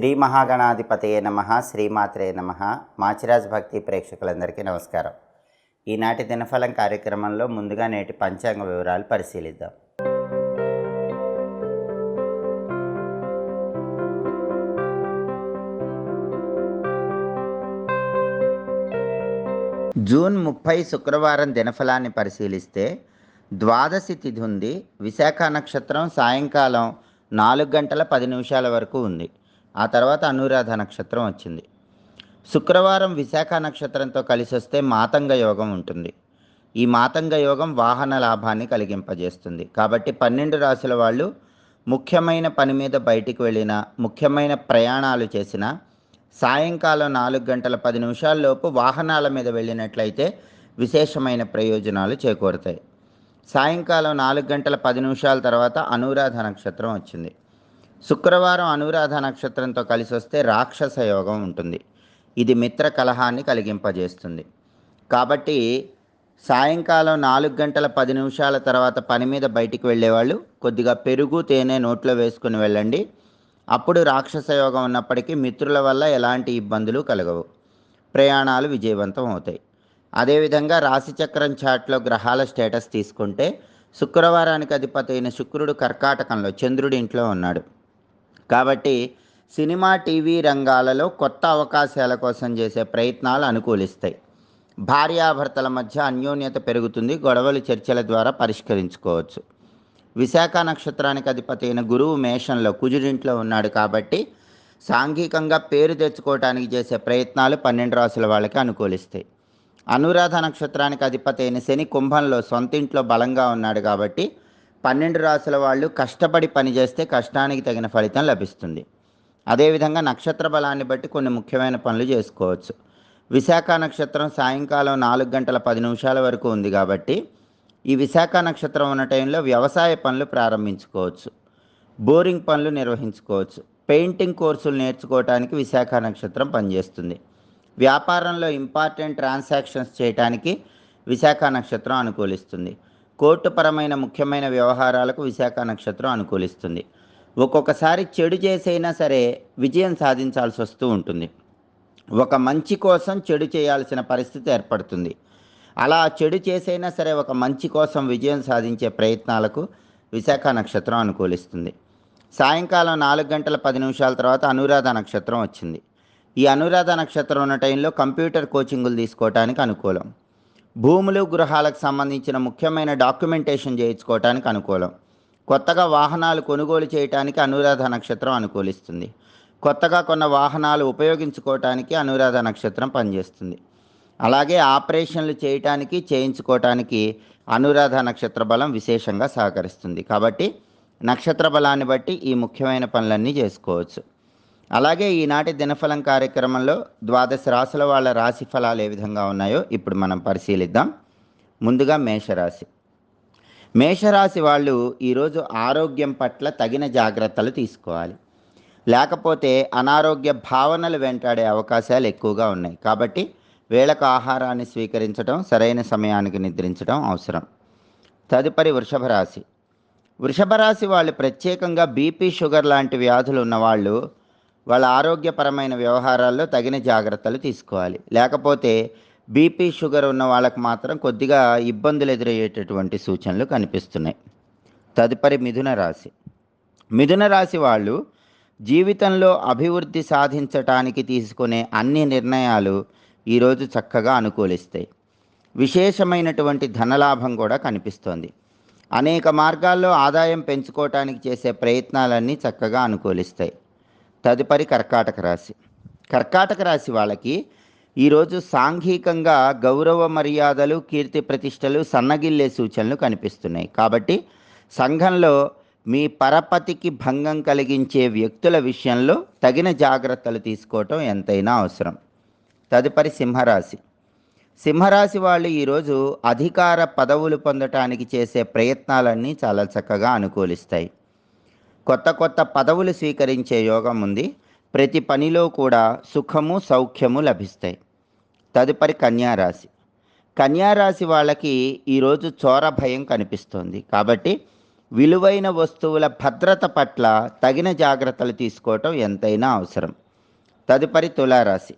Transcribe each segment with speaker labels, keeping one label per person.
Speaker 1: శ్రీ మహాగణాధిపతయ నమ శ్రీమాత్రే నమ. మాచిరాజ్ భక్తి ప్రేక్షకులందరికీ నమస్కారం. ఈనాటి దినఫలం కార్యక్రమంలో ముందుగా నేటి పంచాంగ వివరాలు పరిశీలిద్దాం. జూన్ ముప్పై శుక్రవారం దినఫలాన్ని పరిశీలిస్తే ద్వాదశి తిథి ఉంది. విశాఖ నక్షత్రం సాయంకాలం నాలుగు గంటల పది నిమిషాల వరకు ఉంది. ఆ తర్వాత అనురాధ నక్షత్రం వచ్చింది. శుక్రవారం విశాఖ నక్షత్రంతో కలిసి వస్తే మాతంగ యోగం ఉంటుంది. ఈ మాతంగ యోగం వాహన లాభాన్ని కలిగింపజేస్తుంది. కాబట్టి పన్నెండు రాశుల వాళ్ళు ముఖ్యమైన పని మీద బయటికి వెళ్ళిన ముఖ్యమైన ప్రయాణాలు చేసిన సాయంకాలం నాలుగు గంటల పది నిమిషాల్లోపు వాహనాల మీద వెళ్ళినట్లయితే విశేషమైన ప్రయోజనాలు చేకూరుతాయి. సాయంకాలం నాలుగు గంటల పది నిమిషాల తర్వాత అనురాధ నక్షత్రం వచ్చింది. శుక్రవారం అనురాధ నక్షత్రంతో కలిసి వస్తే రాక్షస యోగం ఉంటుంది. ఇది మిత్ర కలహాన్ని కలిగింపజేస్తుంది. కాబట్టి సాయంకాలం నాలుగు గంటల పది నిమిషాల తర్వాత పని మీద బయటికి వెళ్ళేవాళ్ళు కొద్దిగా పెరుగు తేనె నోట్లో వేసుకుని వెళ్ళండి. అప్పుడు రాక్షస యోగం ఉన్నప్పటికీ మిత్రుల వల్ల ఎలాంటి ఇబ్బందులు కలగవు. ప్రయాణాలు విజయవంతం అవుతాయి. అదేవిధంగా రాశిచక్రం చాట్లో గ్రహాల స్టేటస్ తీసుకుంటే శుక్రవారానికి అధిపతి అయిన శుక్రుడు కర్కాటకంలో చంద్రుడి ఇంట్లో ఉన్నాడు. కాబట్టి సినిమా టీవీ రంగాలలో కొత్త అవకాశాల కోసం చేసే ప్రయత్నాలు అనుకూలిస్తాయి. భార్యాభర్తల మధ్య అన్యోన్యత పెరుగుతుంది. గొడవలు చర్చల ద్వారా పరిష్కరించుకోవచ్చు. విశాఖ నక్షత్రానికి అధిపతి అయిన గురువు మేషంలో కుజుడింట్లో ఉన్నాడు కాబట్టి సాంఘికంగా పేరు తెచ్చుకోవడానికి చేసే ప్రయత్నాలు పన్నెండు రాసుల వాళ్ళకి అనుకూలిస్తాయి. అనురాధ నక్షత్రానికి అధిపతి అయిన శని కుంభంలో సొంతింట్లో బలంగా ఉన్నాడు కాబట్టి పన్నెండు రాసుల వాళ్ళు కష్టపడి పనిచేస్తే కష్టానికి తగిన ఫలితం లభిస్తుంది. అదేవిధంగా నక్షత్ర బలాన్ని బట్టి కొన్ని ముఖ్యమైన పనులు చేసుకోవచ్చు. విశాఖ నక్షత్రం సాయంకాలం నాలుగు గంటల పది నిమిషాల వరకు ఉంది కాబట్టి ఈ విశాఖ నక్షత్రం ఉన్న టైంలో వ్యవసాయ పనులు ప్రారంభించుకోవచ్చు. బోరింగ్ పనులు నిర్వహించుకోవచ్చు. పెయింటింగ్ కోర్సులు నేర్చుకోవటానికి విశాఖ నక్షత్రం పనిచేస్తుంది. వ్యాపారంలో ఇంపార్టెంట్ ట్రాన్సాక్షన్స్ చేయడానికి విశాఖ నక్షత్రం అనుకూలిస్తుంది. కోర్టుపరమైన ముఖ్యమైన వ్యవహారాలకు విశాఖ నక్షత్రం అనుకూలిస్తుంది. ఒక్కొక్కసారి చెడు చేసైనా సరే విజయం సాధించాల్సి వస్తూ ఉంటుంది. ఒక మంచి కోసం చెడు చేయాల్సిన పరిస్థితి ఏర్పడుతుంది. అలా చెడు చేసైనా సరే ఒక మంచి కోసం విజయం సాధించే ప్రయత్నాలకు విశాఖ నక్షత్రం అనుకూలిస్తుంది. సాయంకాలం నాలుగు గంటల పది నిమిషాల తర్వాత అనురాధ నక్షత్రం వచ్చింది. ఈ అనురాధ నక్షత్రం ఉన్న టైంలో కంప్యూటర్ కోచింగులు తీసుకోవడానికి అనుకూలం. భూములు గృహాలకు సంబంధించిన ముఖ్యమైన డాక్యుమెంటేషన్ చేయించుకోవటానికి అనుకూలం. కొత్తగా వాహనాలు కొనుగోలు చేయటానికి అనురాధ నక్షత్రం అనుకూలిస్తుంది. కొత్తగా కొన్న వాహనాలు ఉపయోగించుకోవటానికి అనురాధ నక్షత్రం పనిచేస్తుంది. అలాగే ఆపరేషన్లు చేయటానికి చేయించుకోవటానికి అనురాధ నక్షత్ర బలం విశేషంగా సహకరిస్తుంది. కాబట్టి నక్షత్ర బలాన్ని బట్టి ఈ ముఖ్యమైన పనులన్నీ చేసుకోవచ్చు. అలాగే ఈనాటి దినఫలం కార్యక్రమంలో ద్వాదశ రాశుల వాళ్ళ రాశి ఫలాలు ఏ విధంగా ఉన్నాయో ఇప్పుడు మనం పరిశీలిద్దాం. ముందుగా మేషరాశి. మేషరాశి వాళ్ళు ఈరోజు ఆరోగ్యం పట్ల తగిన జాగ్రత్తలు తీసుకోవాలి. లేకపోతే అనారోగ్య భావనలు వెంటాడే అవకాశాలు ఎక్కువగా ఉన్నాయి. కాబట్టి వేళకు ఆహారాన్ని స్వీకరించడం సరైన సమయానికి నిద్రించడం అవసరం. తదుపరి వృషభ రాశి. వృషభ రాశి వాళ్ళు ప్రత్యేకంగా బీపీ షుగర్ లాంటి వ్యాధులు ఉన్నవాళ్ళు వాళ్ళ ఆరోగ్యపరమైన వ్యవహారాల్లో తగిన జాగ్రత్తలు తీసుకోవాలి. లేకపోతే బీపీ షుగర్ ఉన్న వాళ్ళకు మాత్రం కొద్దిగా ఇబ్బందులు ఎదురయ్యేటటువంటి సూచనలు కనిపిస్తున్నాయి. తదుపరి మిథున రాశి. మిథున రాశి వాళ్ళు జీవితంలో అభివృద్ధి సాధించటానికి తీసుకునే అన్ని నిర్ణయాలు ఈరోజు చక్కగా అనుకూలిస్తాయి. విశేషమైనటువంటి ధనలాభం కూడా కనిపిస్తోంది. అనేక మార్గాల్లో ఆదాయం పెంచుకోవటానికి చేసే ప్రయత్నాలన్నీ చక్కగా అనుకూలిస్తాయి. తదుపరి కర్కాటక రాశి. కర్కాటక రాశి వాళ్ళకి ఈరోజు సాంఘికంగా గౌరవ మర్యాదలు కీర్తి ప్రతిష్టలు సన్నగిల్లే సూచనలు కనిపిస్తున్నాయి. కాబట్టి సంఘంలో మీ పరపతికి భంగం కలిగించే వ్యక్తుల విషయంలో తగిన జాగ్రత్తలు తీసుకోవటం ఎంతైనా అవసరం. తదుపరి సింహరాశి. సింహరాశి వాళ్ళు ఈరోజు అధికార పదవులు పొందటానికి చేసే ప్రయత్నాలన్నీ చాలా చక్కగా అనుకూలిస్తాయి. కొత్త కొత్త పదవులు స్వీకరించే యోగం ఉంది. ప్రతి పనిలో కూడా సుఖము సౌఖ్యము లభిస్తాయి. తదుపరి కన్యారాశి. కన్యారాశి వాళ్ళకి ఈరోజు చోర భయం కనిపిస్తోంది. కాబట్టి విలువైన వస్తువుల భద్రత పట్ల తగిన జాగ్రత్తలు తీసుకోవటం ఎంతైనా అవసరం. తదుపరి తులారాశి.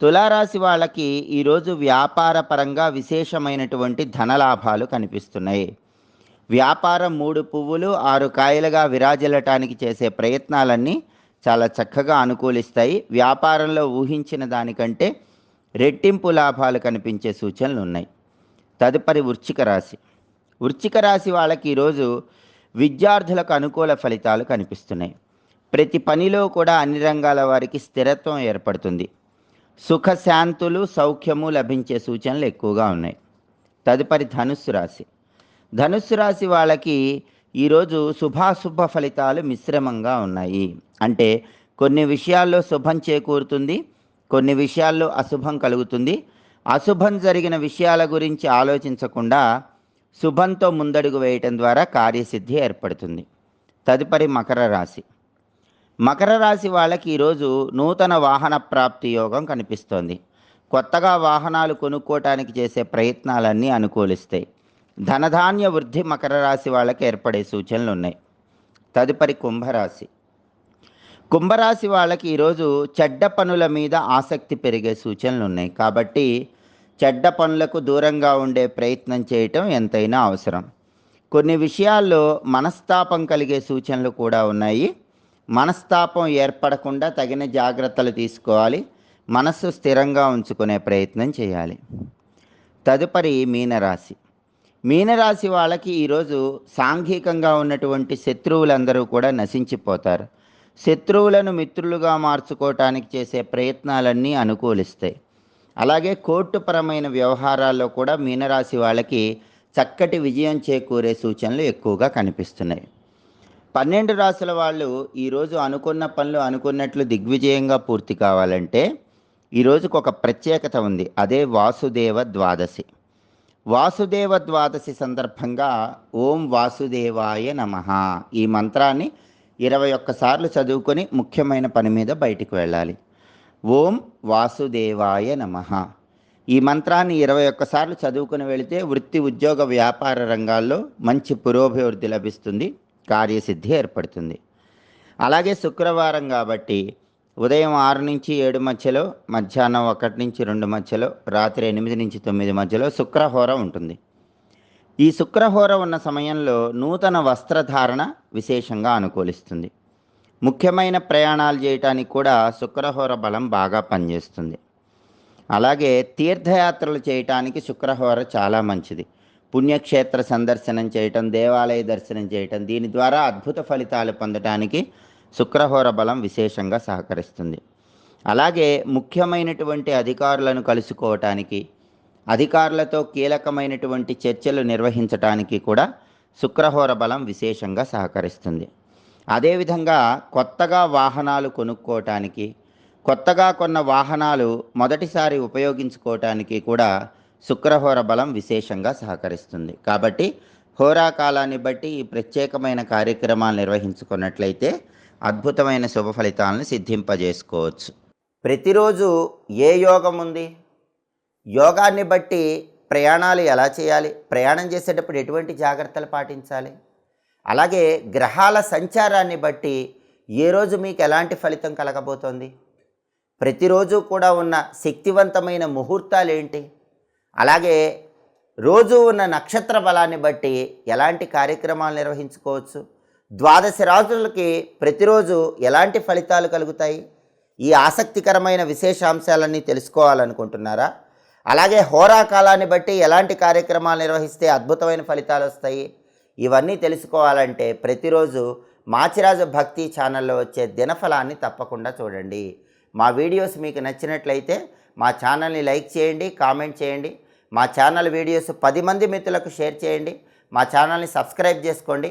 Speaker 1: తులారాశి వాళ్ళకి ఈరోజు వ్యాపార పరంగా విశేషమైనటువంటి ధనలాభాలు కనిపిస్తున్నాయి. వ్యాపారం మూడు పువ్వులు ఆరు కాయలుగా విరాజిల్లటానికి చేసే ప్రయత్నాలన్నీ చాలా చక్కగా అనుకూలిస్తాయి. వ్యాపారంలో ఊహించిన దానికంటే రెట్టింపు లాభాలు కనిపించే సూచనలు ఉన్నాయి తదుపరి వృచ్చిక రాశి. వృచ్చిక రాశి వాళ్ళకి ఈరోజు విద్యార్థులకు అనుకూల ఫలితాలు కనిపిస్తున్నాయి. ప్రతి పనిలో కూడా అన్ని రంగాల వారికి స్థిరత్వం ఏర్పడుతుంది. సుఖశాంతులు సౌఖ్యము లభించే సూచనలు ఎక్కువగా ఉన్నాయి. తదుపరి ధనుస్సు రాశి. ధనుస్సు రాశి వాళ్ళకి ఈరోజు శుభాశుభ ఫలితాలు మిశ్రమంగా ఉన్నాయి. అంటే కొన్ని విషయాల్లో శుభం చేకూరుతుంది కొన్ని విషయాల్లో అశుభం కలుగుతుంది. అశుభం జరిగిన విషయాల గురించి ఆలోచించకుండా శుభంతో ముందడుగు వేయటం ద్వారా కార్యసిద్ధి ఏర్పడుతుంది. తదుపరి మకర రాశి. మకర రాశి వాళ్ళకి ఈరోజు నూతన వాహన ప్రాప్తి యోగం కనిపిస్తోంది. కొత్తగా వాహనాలు కొనుక్కోవటానికి చేసే ప్రయత్నాలన్నీ అనుకూలిస్తాయి. ధనధాన్య వృద్ధి మకర రాశి వాళ్ళకి ఏర్పడే సూచనలు ఉన్నాయి. తదుపరి కుంభరాశి. కుంభరాశి వాళ్ళకి ఈరోజు చెడ్డ పనుల మీద ఆసక్తి పెరిగే సూచనలు ఉన్నాయి. కాబట్టి చెడ్డ పనులకు దూరంగా ఉండే ప్రయత్నం చేయటం ఎంతైనా అవసరం. కొన్ని విషయాల్లో మనస్తాపం కలిగే సూచనలు కూడా ఉన్నాయి. మనస్తాపం ఏర్పడకుండా తగిన జాగ్రత్తలు తీసుకోవాలి. మనస్సు స్థిరంగా ఉంచుకునే ప్రయత్నం చేయాలి. తదుపరి మీనరాశి. మీనరాశి వాళ్ళకి ఈరోజు సాంఘికంగా ఉన్నటువంటి శత్రువులందరూ కూడా నశించిపోతారు. శత్రువులను మిత్రులుగా మార్చుకోవటానికి చేసే ప్రయత్నాలన్నీ అనుకూలిస్తాయి. అలాగే కోర్టుపరమైన వ్యవహారాల్లో కూడా మీనరాశి వాళ్ళకి చక్కటి విజయం చేకూరే సూచనలు ఎక్కువగా కనిపిస్తున్నాయి. పన్నెండు రాసుల వాళ్ళు ఈరోజు అనుకున్న పనులు అనుకున్నట్లు దిగ్విజయంగా పూర్తి కావాలంటే ఈరోజుకు ఒక ప్రత్యేకత ఉంది. అదే వాసుదేవ ద్వాదశి. వాసుదేవ ద్వాదశి సందర్భంగా ఓం వాసుదేవాయ నమ. ఈ మంత్రాన్ని ఇరవై ఒక్కసార్లు చదువుకొని ముఖ్యమైన పని మీద బయటికి వెళ్ళాలి. ఓం వాసుదేవాయ నమ. ఈ మంత్రాన్ని ఇరవై ఒక్కసార్లు చదువుకుని వెళితే వృత్తి ఉద్యోగ వ్యాపార రంగాల్లో మంచి పురోభివృద్ధి లభిస్తుంది కార్యసిద్ధి ఏర్పడుతుంది. అలాగే శుక్రవారం కాబట్టి ఉదయం ఆరు నుంచి ఏడు మధ్యలో మధ్యాహ్నం ఒకటి నుంచి రెండు మధ్యలో రాత్రి ఎనిమిది నుంచి తొమ్మిది మధ్యలో శుక్రహోర ఉంటుంది. ఈ శుక్రహోర ఉన్న సమయంలో నూతన వస్త్రధారణ విశేషంగా అనుకూలిస్తుంది. ముఖ్యమైన ప్రయాణాలు చేయటానికి కూడా శుక్రహోర బలం బాగా పనిచేస్తుంది. అలాగే తీర్థయాత్రలు చేయటానికి శుక్రహోర చాలా మంచిది. పుణ్యక్షేత్ర సందర్శనం చేయటం దేవాలయ దర్శనం చేయటం దీని ద్వారా అద్భుత ఫలితాలు పొందటానికి శుక్రహోర బలం విశేషంగా సహకరిస్తుంది. అలాగే ముఖ్యమైనటువంటి అధికారులను కలుసుకోవటానికి అధికారులతో కీలకమైనటువంటి చర్చలు నిర్వహించటానికి కూడా శుక్రహోర బలం విశేషంగా సహకరిస్తుంది. అదేవిధంగా కొత్తగా వాహనాలు కొనుక్కోవటానికి కొత్తగా కొన్న వాహనాలు మొదటిసారి ఉపయోగించుకోవటానికి కూడా శుక్రహోర బలం విశేషంగా సహకరిస్తుంది. కాబట్టి హోరా కాలాన్ని బట్టి ఈ ప్రత్యేకమైన కార్యక్రమాలు నిర్వహించుకున్నట్లయితే అద్భుతమైన శుభ ఫలితాలను సిద్ధింపజేసుకోవచ్చు. ప్రతిరోజు ఏ యోగం ఉంది? యోగాన్ని బట్టి ప్రయాణాలు ఎలా చేయాలి? ప్రయాణం చేసేటప్పుడు ఎటువంటి జాగ్రత్తలు పాటించాలి? అలాగే గ్రహాల సంచారాన్ని బట్టి ఏ రోజు మీకు ఎలాంటి ఫలితం కలగబోతోంది? ప్రతిరోజు కూడా ఉన్న శక్తివంతమైన ముహూర్తాలు ఏంటి అలాగే రోజు ఉన్న నక్షత్ర బలాన్ని బట్టి ఎలాంటి కార్యక్రమాలు నిర్వహించుకోవచ్చు? ద్వాదశ రాజులకి ప్రతిరోజు ఎలాంటి ఫలితాలు కలుగుతాయి? ఈ ఆసక్తికరమైన విశేషాంశాలన్నీ తెలుసుకోవాలనుకుంటున్నారా? అలాగే హోరా కాలాన్ని బట్టి ఎలాంటి కార్యక్రమాలు నిర్వహిస్తే అద్భుతమైన ఫలితాలు వస్తాయి? ఇవన్నీ తెలుసుకోవాలంటే ప్రతిరోజు మాచిరాజు భక్తి ఛానల్లో వచ్చే దినఫలాన్ని తప్పకుండా చూడండి. మా వీడియోస్ మీకు నచ్చినట్లయితే మా ఛానల్ని లైక్ చేయండి కామెంట్ చేయండి. మా ఛానల్ వీడియోస్ పది మంది మిత్రులకు షేర్ చేయండి. మా ఛానల్ని సబ్స్క్రైబ్ చేసుకోండి.